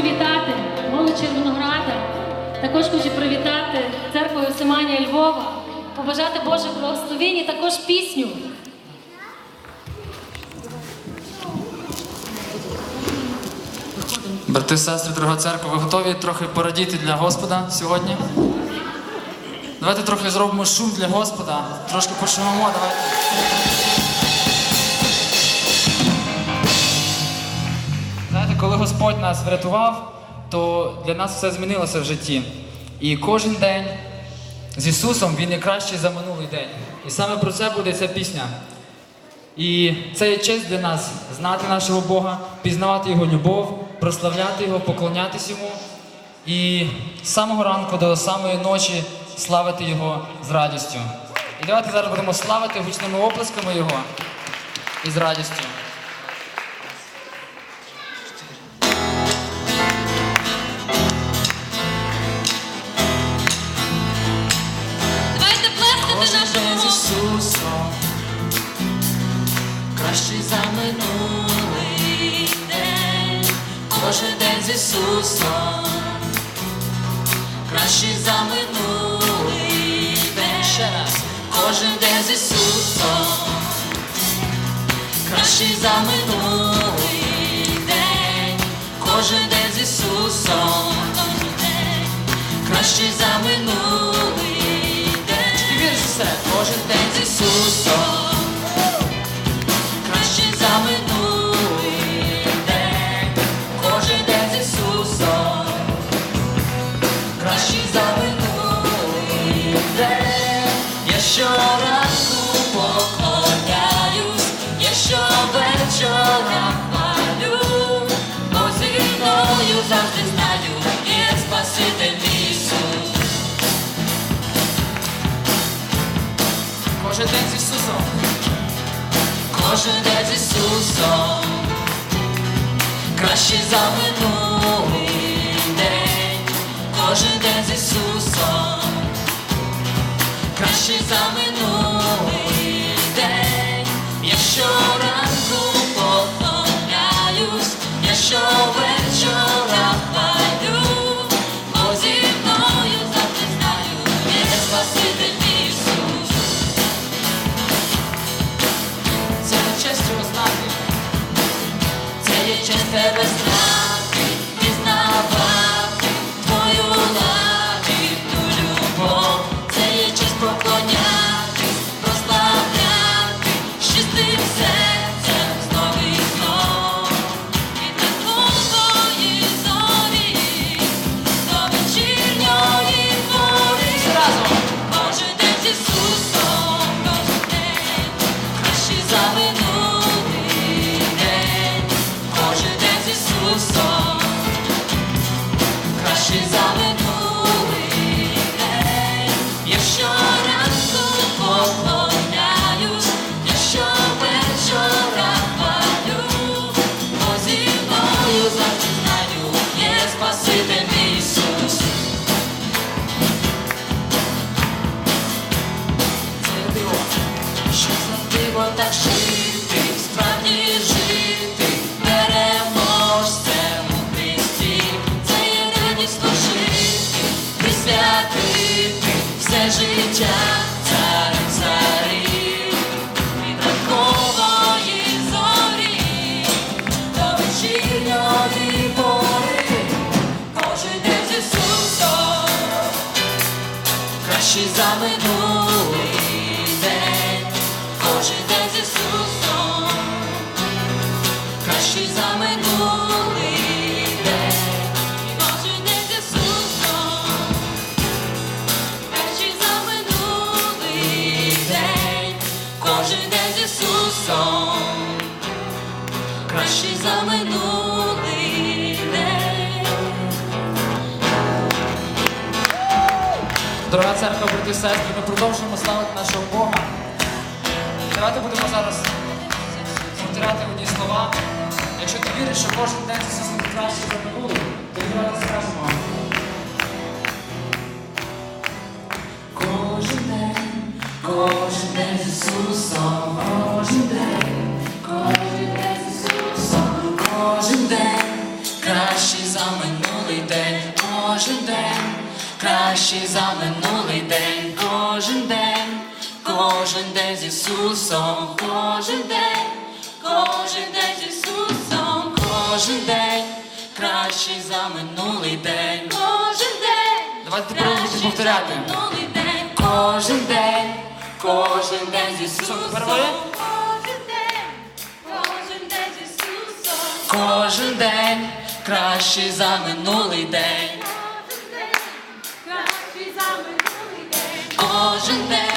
привітати молодь Червонограда, також хочу привітати церкву Осиманія Львова, побажати Боже благословіння також пісню. Брати, сестри, дорога церква, ви готові трохи порадіти для Господа сьогодні? Давайте трохи зробимо шум для Господа, трошки пошумимо, давайте. Коли Господь нас врятував, то для нас все змінилося в житті. І кожен день з Ісусом Він є кращий за минулий день. І саме про це буде ця пісня. І це є честь для нас знати нашого Бога, пізнавати Його любов, прославляти Його, поклонятись Йому. І з самого ранку до самої ночі славити Його з радістю. І давайте зараз будемо славити гучними оплесками Його і з радістю. Кожен день з Ісусом, кращий за минулий день. Кожен день з Ісусом, день, кращий за минулий день. вір все, кожен день з Ісусом, Кожен день з Ісусом, кожен день з Ісусом, кращий за минулий день, кожен день з Ісусом, кращий за минулий присвятити все життя Дорога церква, брати і сестри, ми продовжуємо славити нашого Бога. Давайте будемо зараз повторяти одні слова. Якщо ти віриш, що кожен день з Ісусом краще за минулий, то давайте скажемо. Кожен день, кожен день з Ісусом, кожен день, кожен день з Ісусом, кожен день, кращий за минулий день, кожен день, кращий за минулий день, кожен день, Кожен день з Ісусом, кожен день, кожен день з Ісусом, кожен день кращий за минулий день. Кожен день. Давайте будемо повторяти. минулий день. Кожен день, кожен день з Ісусом. Кожен день, кожен день з Ісусом. Кожен день кращий за минулий день. Кожен день,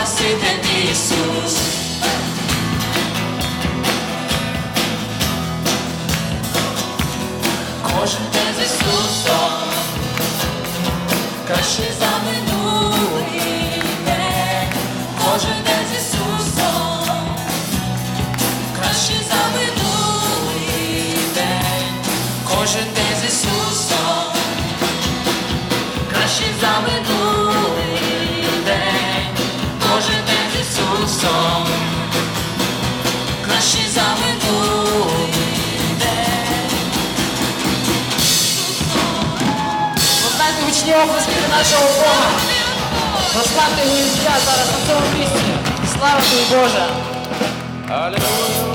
є Спаситель Ісус. Кожен день з Ісусом, Оплески для нашого Бога. Прославте його ім'я зараз на цьому місці. Слава тобі, Боже! Аллилуйя.